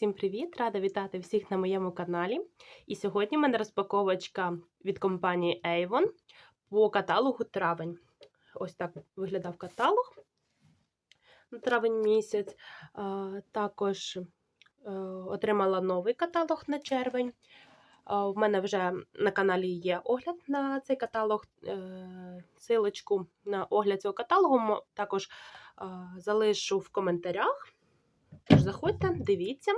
Всім привіт! Рада вітати всіх на моєму каналі. І сьогодні в мене розпаковочка від компанії Avon по каталогу травень. Ось так виглядав каталог на травень місяць. Також е, отримала новий каталог на червень. В мене вже на каналі є огляд на цей каталог. Е, Силочку на огляд цього каталогу також залишу в коментарях. Тож заходьте, дивіться.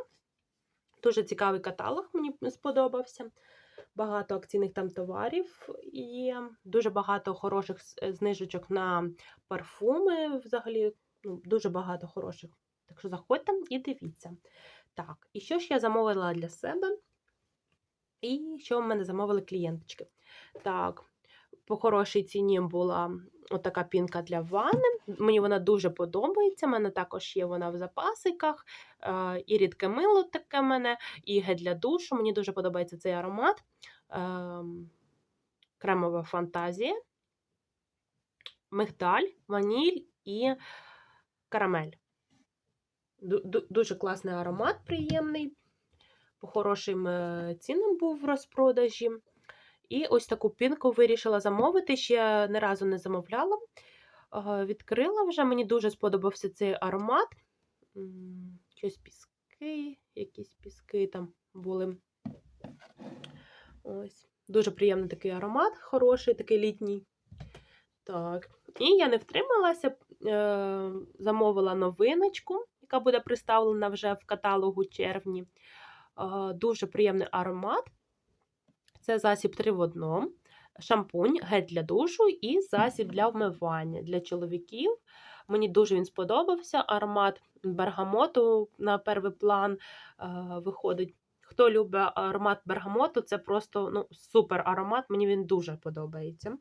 Дуже цікавий каталог, мені сподобався. Багато акційних там товарів і дуже багато хороших е, знижечок на парфуми. Взагалі, ну, дуже багато хороших. Так що заходьте і дивіться. Так, і що ж я замовила для себе? І що в мене замовили клієнточки? Так, по хорошій ціні була отака пінка для ванни. Мені вона дуже подобається. У мене також є вона в запасиках. Е, І рідке мило таке в мене, і гель для душу. Мені дуже подобається цей аромат. Ем, Кремова фантазія, мигдаль, ваніль і карамель. Ду- ду- Дуже класний аромат, приємний. По хорошим е, цінам був в розпродажі. І ось таку пінку вирішила замовити. Ще не разу не замовляла. Е, Відкрила вже. Мені дуже сподобався цей аромат. Щось піски, якісь піски там були. Ось. Дуже приємний такий аромат, хороший, такий літній. Так. І я не втрималася, е, замовила новиночку, яка буде представлена вже в каталогу червні. Е, Дуже приємний аромат. Це засіб 3 в одному, шампунь, гель для душу і засіб для вмивання для чоловіків. Мені дуже він сподобався. Аромат бергамоту на перший план е, виходить. Хто любить аромат бергамоту, це просто ну, супер аромат. Мені він дуже подобається.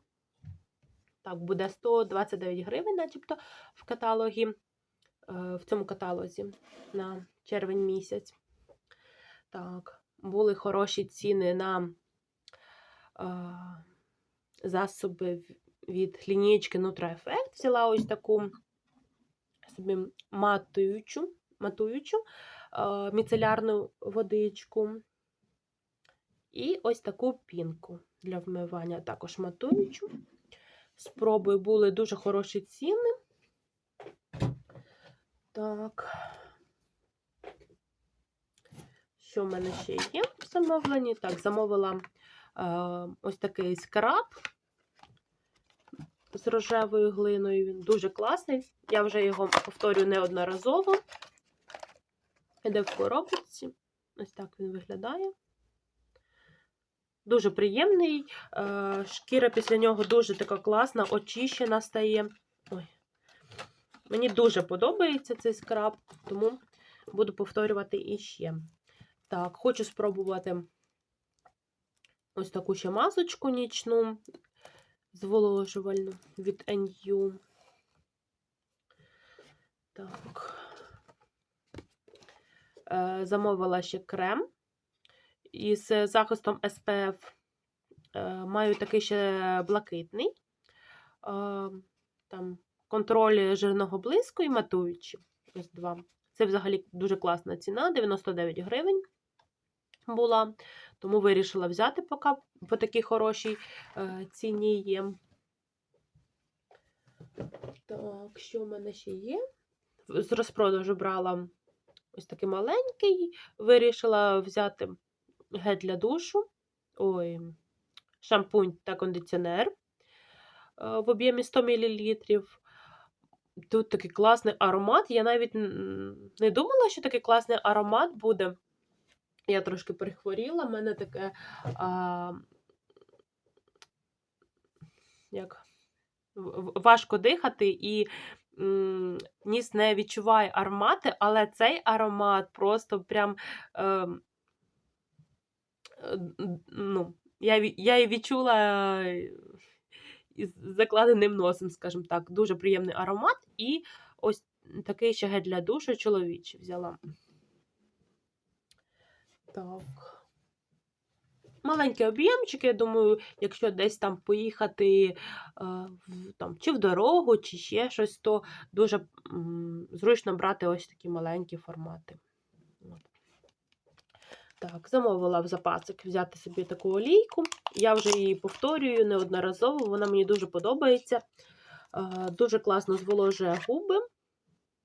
Так, буде 129 гривень, начебто, в каталогі, е, в цьому каталозі на червень місяць. Так, були хороші ціни на засоби від лінієчки Nutra Effect. Взяла ось таку собі матуючу, матуючу міцелярну водичку. І ось таку пінку для вмивання, також матуючу. Спробую були дуже хороші ціни. Так. Що в мене ще є в замовленні? Так, замовила ось такий скраб з рожевою глиною. Він дуже класний. Я вже його повторюю неодноразово. Іде в коробці. Ось так він виглядає. Дуже приємний. Е, шкіра після нього дуже така класна, очищена стає. Ой. Мені дуже подобається цей скраб, тому буду повторювати іще. Так, хочу спробувати ось таку ще масочку нічну зволожувальну від NU. Так. Е, Замовила ще крем із захистом SPF. Е, Маю такий ще блакитний. Е, Там контроль жирного блиску і матуючий. Ось два. Це взагалі дуже класна ціна, 99 гривень була. Тому вирішила взяти, поки по такій хорошій е, ціні є. Так, що в мене ще є? З розпродажу брала ось такий маленький. Вирішила взяти гель для душу. Ой, шампунь та кондиціонер е, в об'ємі 100 мл. Тут такий класний аромат. Я навіть не думала, що такий класний аромат буде. Я трошки перехворіла, в мене таке а, як, важко дихати і м, ніс не відчуває аромати, але цей аромат просто прям. Е, ну, я, я і відчула е, із закладеним носом, скажімо так, дуже приємний аромат. І ось такий ще гель для душу чоловічий взяла. Так. Маленький об'ємчик, я думаю, якщо десь там поїхати е, там, чи в дорогу, чи ще щось, то дуже зручно брати ось такі маленькі формати. Так, замовила в запасик взяти собі таку олійку. Я вже її повторюю неодноразово, вона мені дуже подобається. Е, Дуже класно зволожує губи.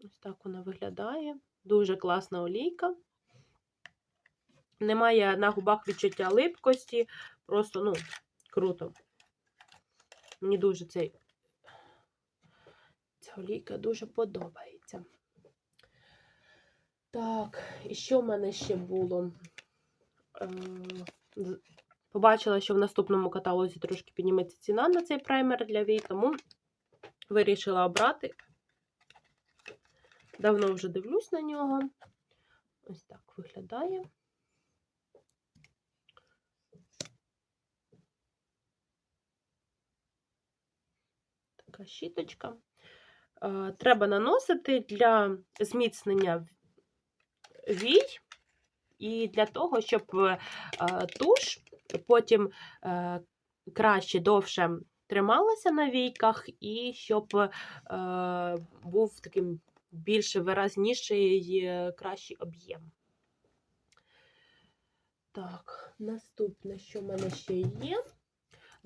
Ось так вона виглядає. Дуже класна олійка. Немає на губах відчуття липкості. Просто, ну, круто. Мені дуже цей, ця олійка дуже подобається. Так, і що в мене ще було? Е, Побачила, що в наступному каталозі трошки підніметься ціна на цей праймер для вій, тому вирішила обрати. Давно вже дивлюсь на нього. Ось так виглядає. Така щіточка. Е, Треба наносити для зміцнення вій і для того, щоб е, туш потім е, краще довше трималася на війках, і щоб був таким більш виразніший, кращий об'єм. Так, наступне, що в мене ще є.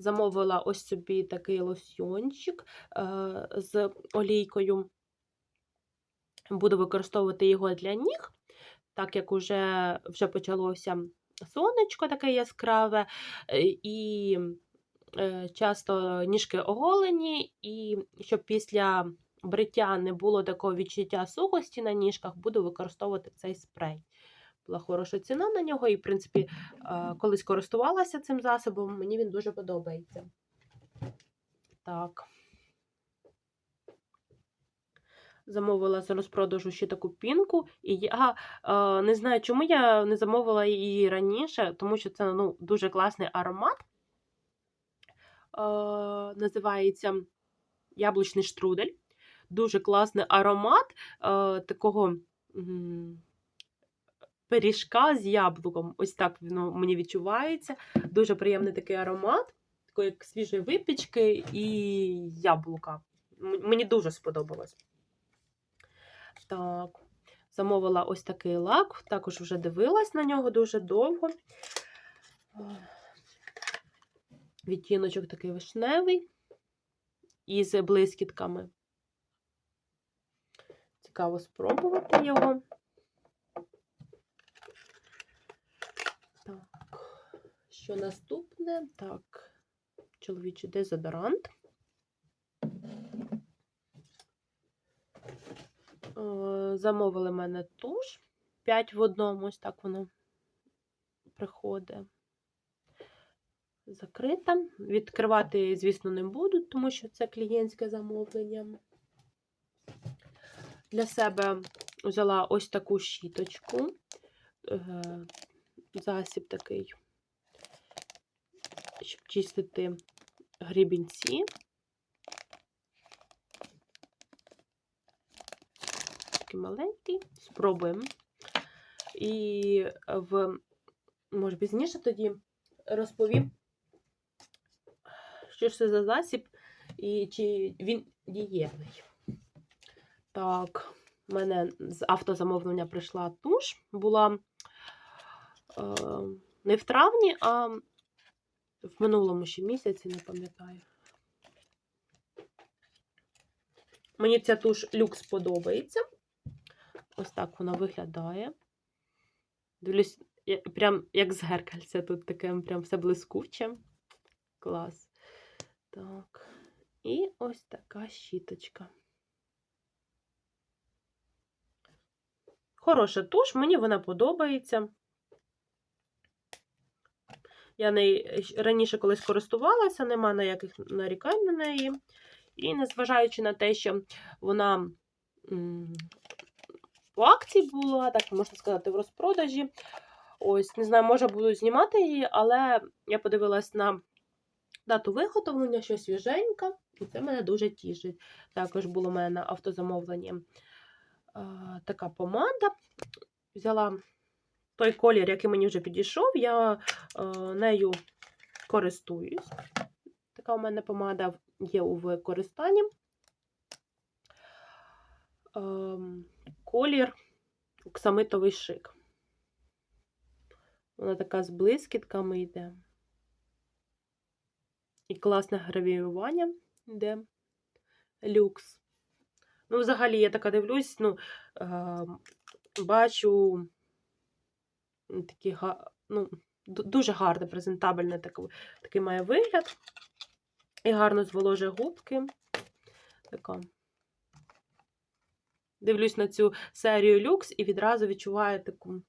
Замовила ось собі такий лосьйончик е, з олійкою. Буду використовувати його для ніг, так як уже, вже почалося сонечко таке яскраве, е, і е, часто ніжки оголені, і щоб після бриття не було такого відчуття сухості на ніжках, буду використовувати цей спрей. Була хороша ціна на нього, і, в принципі, е, колись користувалася цим засобом, мені він дуже подобається. Так. Замовила з розпродажу ще таку пінку, і я е, не знаю, чому я не замовила її раніше, тому що це ну, дуже класний аромат. Е, називається Яблучний штрудель. Дуже класний аромат е, такого пиріжка з яблуком. Ось так воно мені відчувається. Дуже приємний такий аромат, такої як свіжої випічки і яблука. Мені дуже сподобалось. Так, замовила ось такий лак, також вже дивилась на нього дуже довго. Відтіночок такий вишневий із блискітками. Цікаво спробувати його. Так, що наступне? Так, чоловічий дезодорант. Е, Замовили мене туш 5 в одному, ось так воно приходить. Закрита. Відкривати, звісно, не буду, тому що це клієнтське замовлення. Для себе взяла ось таку щіточку. Е, Засіб такий, щоб чистити грібінці. Такий маленький, спробуємо. І в, може, пізніше тоді розповім, що ж це за засіб і чи він дієвий. Так, в мене з автозамовлення прийшла туш, була е, не в травні, а в минулому ще місяці, не пам'ятаю. Мені ця туш люкс подобається. Ось так вона виглядає. Дивлюсь, я- прям як з геркальця тут таке прям все блискуче. Клас. Так. І ось така щіточка. Хороша туш, мені вона подобається. Я неї раніше колись користувалася, нема ніяких нарікань на неї. І незважаючи на те, що вона по акції була, так можна сказати, в розпродажі. Ось, не знаю, може буду знімати її, але я подивилась на дату виготовлення, що свіженька, і це мене дуже тішить. Також було в мене на автозамовленні така помада. Взяла той колір, який мені вже підійшов, я а, нею користуюсь. Така у мене помада є у використанні. Ем, колір оксамитовий шик. Вона така з блискітками йде. І класне гравіювання йде. Люкс. Ну, взагалі, я така дивлюсь, ну, е, бачу такі, ну, дуже гарне, презентабельне таке, такий має вигляд. І гарно зволожує губки. Така. Дивлюсь на цю серію люкс і відразу відчуваю таку е,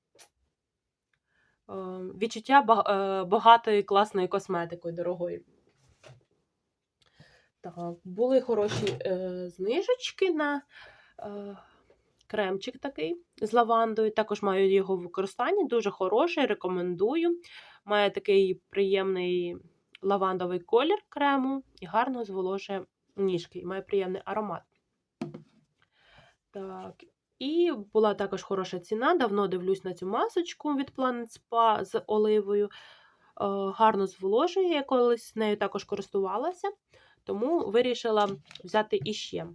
відчуття е, багатої класної косметикою дорогої. Так, були хороші е, знижечки на е, кремчик такий з лавандою. Також маю його в використанні. Дуже хороший, рекомендую. Має такий приємний лавандовий колір крему і гарно зволожує ніжки. І має приємний аромат. Так, і була також хороша ціна. Давно дивлюсь на цю масочку від Planet Spa з оливою. Е, гарно зволожує, я колись нею також користувалася, тому вирішила взяти іще.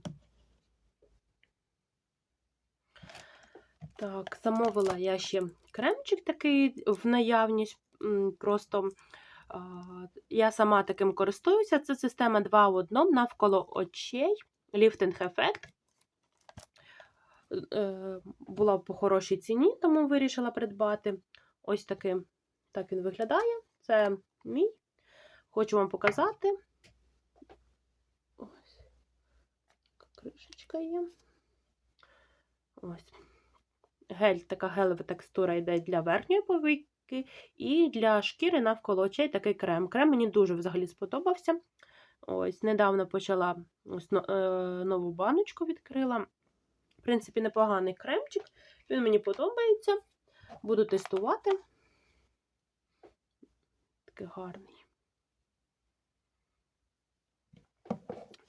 Так, замовила я ще кремчик такий в наявність. Просто а, я сама таким користуюся. Це система 2 в 1 навколо очей, ліфтинг ефект. Була по хорошій ціні, тому вирішила придбати. Ось таким так він виглядає. Це мій. Хочу вам показати. Ось. Кришечка є. Ось. Гель, така гелева текстура йде для верхньої повіки і для шкіри навколо очей такий крем. Крем мені дуже взагалі сподобався. Ось, недавно почала ось, е, нову баночку відкрила. В принципі, непоганий кремчик. Він мені подобається. Буду тестувати. Такий гарний.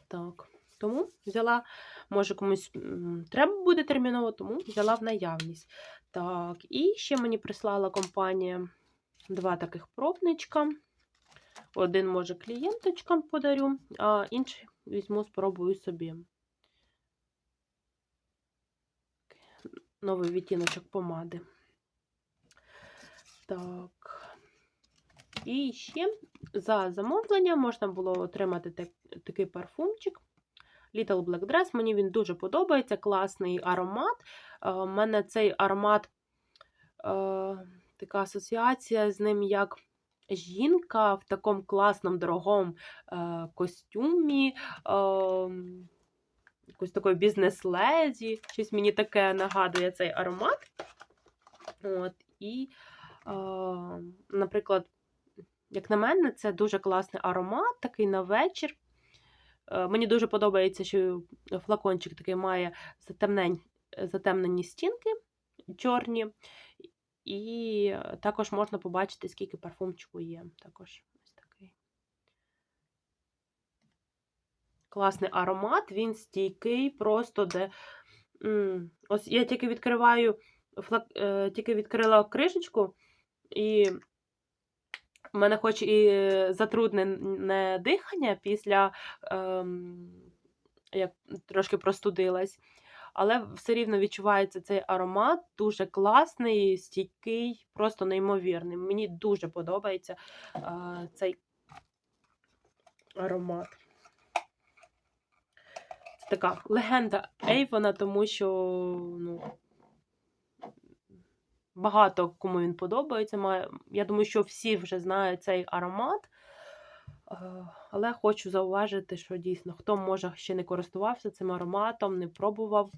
Так, тому взяла, може комусь треба буде терміново, тому взяла в наявність. Так, і ще мені прислала компанія два таких пробничка. Один, може, клієнточкам подарю, а інший візьму, спробую собі. Новий відтіночок помади. Так. І ще за замовлення можна було отримати так, такий парфумчик. Little Black Dress. Мені він дуже подобається, класний аромат. Е, У мене цей аромат, е, така асоціація з ним, як жінка в такому класному дорогому е, костюмі. Е, якось такої бізнес-леді. Щось мені таке нагадує цей аромат. От, і, е, наприклад, як на мене, це дуже класний аромат, такий на вечір. Е, Мені дуже подобається, що флакончик такий має затемнень, затемнені стінки чорні. І також можна побачити, скільки парфумчику є. Також ось такий. Класний аромат, він стійкий, просто де. Ось я тільки відкриваю, е, тільки відкрила кришечку, і в мене хоч і затруднене дихання після ем, як трошки простудилась, але все рівно відчувається цей аромат, дуже класний, стійкий, просто неймовірний. Мені дуже подобається е, цей аромат. Це така легенда Ейвона, тому що ну, багато кому він подобається. Я думаю, що всі вже знають цей аромат. Е, Але хочу зауважити, що дійсно, хто може ще не користувався цим ароматом, не пробував.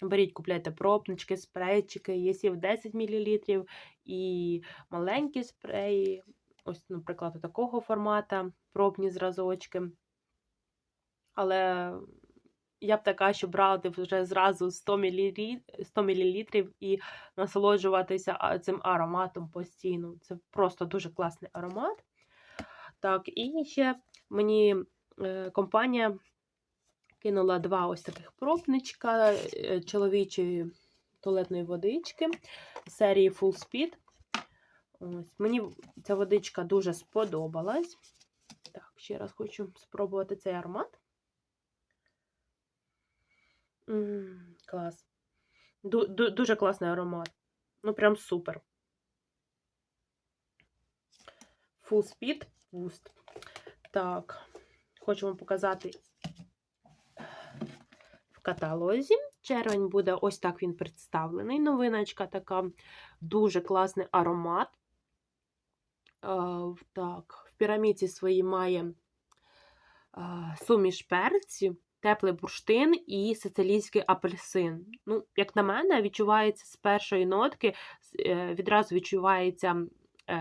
Беріть, купляйте пробнички, спрейчики, є і в 10 мл, і маленькі спреї. Ось, наприклад, такого формату пробні зразочки. Але я б така, що брати вже зразу 100 мл, 100 мл і насолоджуватися цим ароматом постійно. Це просто дуже класний аромат. Так, і ще мені е, компанія кинула два ось таких пробничка е, чоловічої туалетної водички серії Full Speed. Ось, мені ця водичка дуже сподобалась. Так, ще раз хочу спробувати цей аромат. Клас. Ду- ду- дуже класний аромат. Ну, прям супер. Full Speed Boost. Так, хочу вам показати в каталозі. Червень буде ось так він представлений. Новиночка така, дуже класний аромат. Так, в піраміді своїй має суміш перців, теплий бурштин і сицилійський апельсин. Ну, як на мене, відчувається з першої нотки, е, відразу відчувається е,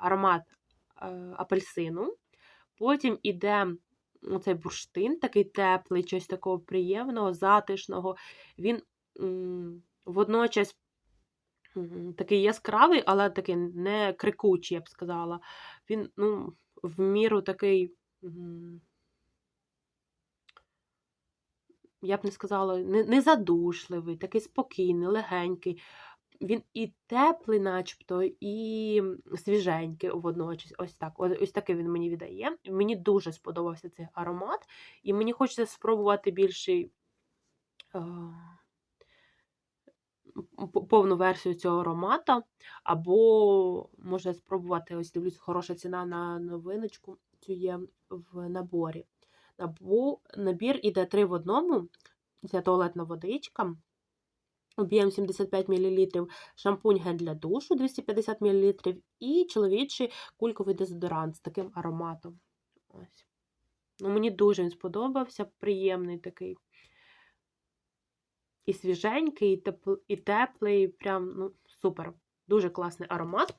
аромат е, апельсину. Потім іде цей бурштин, такий теплий, щось такого приємного, затишного. Він водночас такий яскравий, але такий не крикучий, я б сказала. Він ну, в міру такий. м, Я б не сказала, не, не такий спокійний, легенький. Він і теплий, начебто, і свіженький водночас. Ось так. Ось, такий він мені віддає. Мені дуже сподобався цей аромат, і мені хочеться спробувати більший повну версію цього аромата. Або може спробувати, ось дивлюсь, хороша ціна на новиночку. Цю є в наборі. Набір іде 3 в одному. Це туалетна водичка. Об'єм 75 мл, шампунь гель для душу 250 мл і чоловічий кульковий дезодорант з таким ароматом. Ось. Ну, мені дуже він сподобався, приємний такий. І свіженький, і, тепл... і теплий, прям ну, супер. Дуже класний аромат.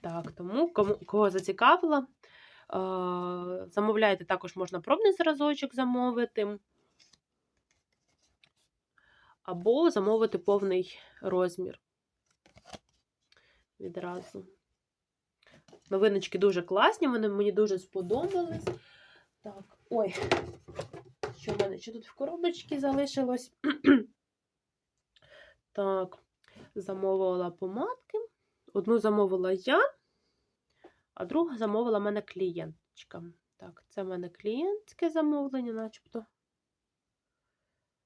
Так, тому кому, кого зацікавило, е- замовляйте, також можна пробний зразочок замовити. Або замовити повний розмір. Відразу. Новиночки дуже класні, вони мені дуже сподобались. Так, ой, що в мене? Що тут в коробочці залишилось? так, замовила помадки. Одну замовила я, а другу замовила мене клієнточка. Так, це в мене клієнтське замовлення, начебто.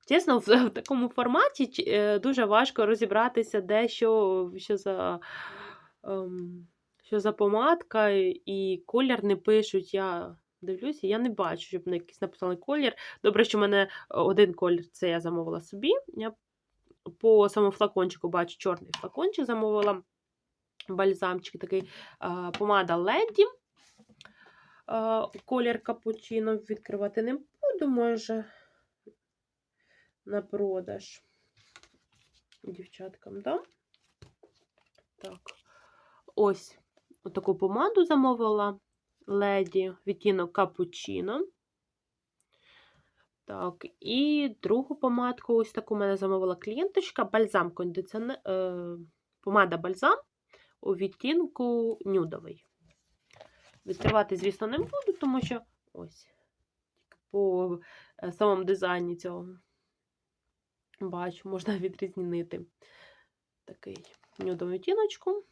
Чесно, в, в такому форматі е, дуже важко розібратися, де що, що за. ем, що за помадка і колір не пишуть. Я дивлюся, я не бачу, щоб на якийсь написали колір. Добре, що в мене один колір це я замовила собі. Я по самому флакончику бачу чорний флакончик замовила. Бальзамчик такий а, помада Леді. А, колір капучино відкривати не буду, може на продаж. Дівчаткам, да? Так. Ось таку помаду замовила леді відтінок капучино. Так, і другу помадку, ось таку мене замовила клієнточка, бальзам кондиціонер, е, помада бальзам у відтінку нюдовий. Відкривати, звісно, не буду, тому що ось по е, самому дизайні цього бачу, можна відрізнити такий нюдовий відтіночку.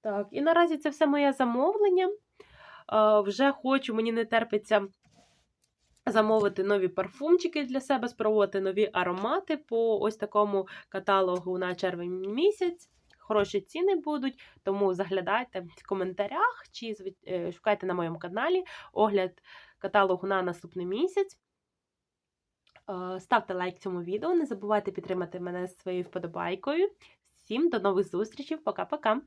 Так, і наразі це все моє замовлення. Е, вже хочу, мені не терпиться замовити нові парфумчики для себе, спробувати нові аромати по ось такому каталогу на червень місяць. Хороші ціни будуть, тому заглядайте в коментарях чи е, шукайте на моєму каналі огляд каталогу на наступний місяць. Е, Ставте лайк цьому відео, не забувайте підтримати мене своєю вподобайкою. Всім до нових зустрічей, пока-пока!